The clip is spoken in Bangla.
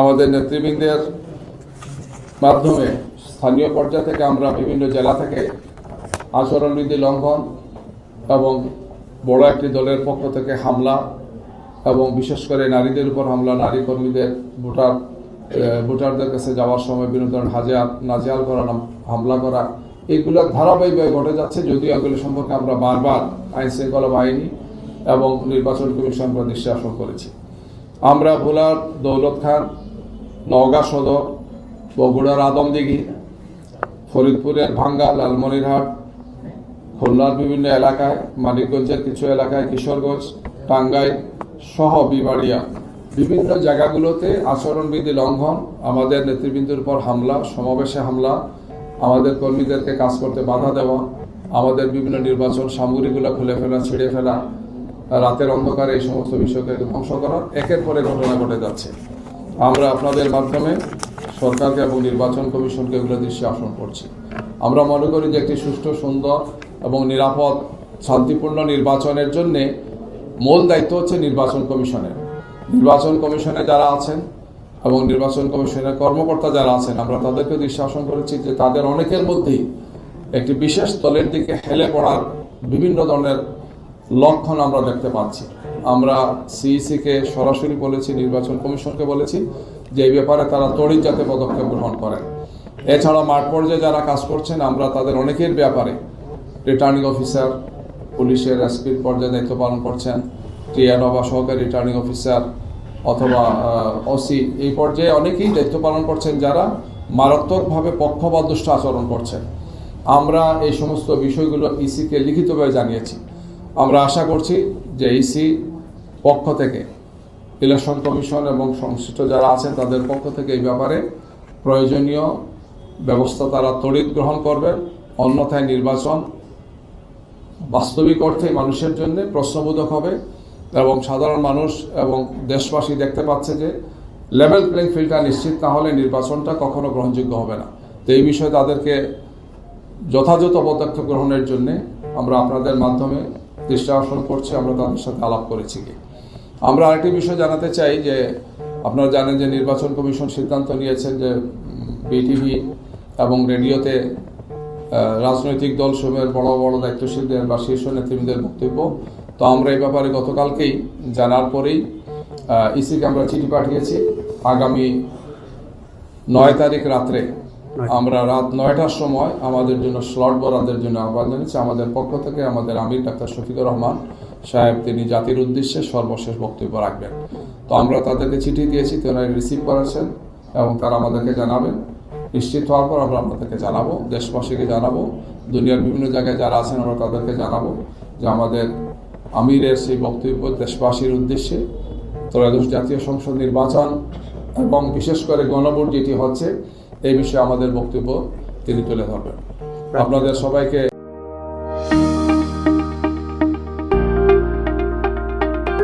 আমাদের নেতৃবৃন্দের মাধ্যমে স্থানীয় পর্যায় থেকে আমরা বিভিন্ন জেলা থেকে আচরণবিধি লঙ্ঘন এবং বড় একটি দলের পক্ষ থেকে হামলা এবং বিশেষ করে নারীদের উপর হামলা, নারী কর্মীদের, ভোটার ভোটারদের কাছে যাওয়ার সময় বিভিন্ন ধরনের হাজার নাজেহাল করা হামলা করা, এগুলো ধারাবাহিকভাবে ঘটে যাচ্ছে যদিও এগুলো সম্পর্কে আমরা বারবার আইন শৃঙ্খলা বাহিনী এবং নির্বাচন কমিশন দৃষ্টি আকর্ষণ করেছি। আমরা ভোলার দৌলত খান নওগাঁ সদর, বগুড়ার আদমদিঘি ফরিদপুরের ভাঙ্গা, লালমনিরহাট, খুলনার বিভিন্ন এলাকায়, মানিকগঞ্জের কিছু এলাকায় কিশোরগঞ্জ, টাঙ্গাইল সহ বিবাড়িয়া। বিভিন্ন জায়গাগুলোতে আচরণবিধি লঙ্ঘন, আমাদের নেতৃবৃন্দের উপর হামলা, সমাবেশে হামলা, আমাদের কর্মীদেরকে কাজ করতে বাধা দেওয়া, আমাদের বিভিন্ন নির্বাচন সামগ্রীগুলো খুলে ফেলা, ছিঁড়ে ফেলা, রাতের অন্ধকারে এই সমস্ত বিষয়কে ধ্বংস করা, একের পরে ঘটনা ঘটে যাচ্ছে। আমরা আপনাদের মাধ্যমে সরকারকে এবং নির্বাচন কমিশনকে এগুলো দৃষ্টি আসন করছি। আমরা মনে করি যে একটি সুষ্ঠু, সুন্দর এবং নিরাপদ, শান্তিপূর্ণ নির্বাচনের জন্যে মূল দায়িত্ব হচ্ছে নির্বাচন কমিশনের। নির্বাচন কমিশনে যারা আছেন এবং নির্বাচন কমিশনের কর্মকর্তা যারা আছেন, আমরা তাদেরকে আকর্ষণ করেছি যে তাদের অনেকের মধ্যেই একটি বিশেষ দলের দিকে হেলে পড়ার বিভিন্ন ধরনের লক্ষণ আমরা দেখতে পাচ্ছি। আমরা সিইসিকে সরাসরি বলেছি, নির্বাচন কমিশনকে বলেছি যে এই ব্যাপারে তারা তড়িৎ যাতে পদক্ষেপ গ্রহণ করেন। এছাড়া মাঠ পর্যায়ে যারা কাজ করছেন, আমরা তাদের অনেকের ব্যাপারে রিটার্নিং অফিসার পুলিশের এসপির পর্যায়ে দায়িত্ব পালন করছেন টিএনও বা সহকারী রিটার্নিং অফিসার অথবা ওসি এই পর্যায়ে অনেকেই দায়িত্ব পালন করছেন যারা মারাত্মকভাবে পক্ষপাতদুষ্ট আচরণ করছেন। আমরা এই সমস্ত বিষয়গুলো ইসিকে লিখিতভাবে জানিয়েছি। আমরা আশা করছি যে ইসি পক্ষ থেকে ইলেকশন কমিশন এবং সংশ্লিষ্ট যারা আছেন তাদের পক্ষ থেকে এই ব্যাপারে প্রয়োজনীয় ব্যবস্থা তারা তড়িৎ গ্রহণ করবেন অন্যথায় নির্বাচন বাস্তবিক অর্থে মানুষের জন্য প্রশ্নবোধক হবে এবং সাধারণ মানুষ এবং দেশবাসী দেখতে পাচ্ছে যে লেভেল প্লেইং ফিল্ডটা নিশ্চিত না হলে নির্বাচনটা কখনো গ্রহণযোগ্য হবে না। তো এই বিষয়ে তাদেরকে যথাযথ পদক্ষেপ গ্রহণের জন্যে আমরা আপনাদের মাধ্যমে দৃষ্টি আকর্ষণ করছি, আমরা তাদের সাথে আলাপ করেছি কি আমরা আরেকটি বিষয় জানাতে চাই যে, আপনারা জানেন যে নির্বাচন কমিশন সিদ্ধান্ত নিয়েছেন যে, বিটিভি এবং রেডিওতে রাজনৈতিক দল সমূহের বড় বড় দায়িত্বশীলদের বা শীর্ষ নেতৃবৃন্দের বক্তব্য। তো আমরা এই ব্যাপারে গতকালকেই জানার পরেই ইসিকে আমরা চিঠি পাঠিয়েছি। আগামী নয় তারিখ রাত্রে আমরা রাত নয়টার সময় আমাদের জন্য স্লট বরাদ্দের জন্য আহ্বান জানিয়েছি। আমাদের পক্ষ থেকে আমাদের আমির ডাক্তার শফিকুর রহমান সাহেব, তিনি জাতির উদ্দেশ্যে সর্বশেষ বক্তব্য রাখবেন। তো আমরা তাদেরকে চিঠি দিয়েছি তারা রিসিভ করেছেন এবং তারা আমাদেরকে জানাবেন। নিশ্চিত হওয়ার পর আমরা আপনাদেরকে জানাব, দেশবাসীকে জানাব, দুনিয়ার বিভিন্ন জায়গায় যারা আছেন আমরা তাদেরকে জানাব যে আমাদের আমিরের সেই বক্তব্য দেশবাসীর উদ্দেশ্যে। ত্রয়োদশ জাতীয় সংসদ নির্বাচন এবং বিশেষ করে গণভোট যেটি হচ্ছে এই বিষয়ে আমাদের বক্তব্য তিনি তুলে ধরবেন। আপনাদের সবাইকে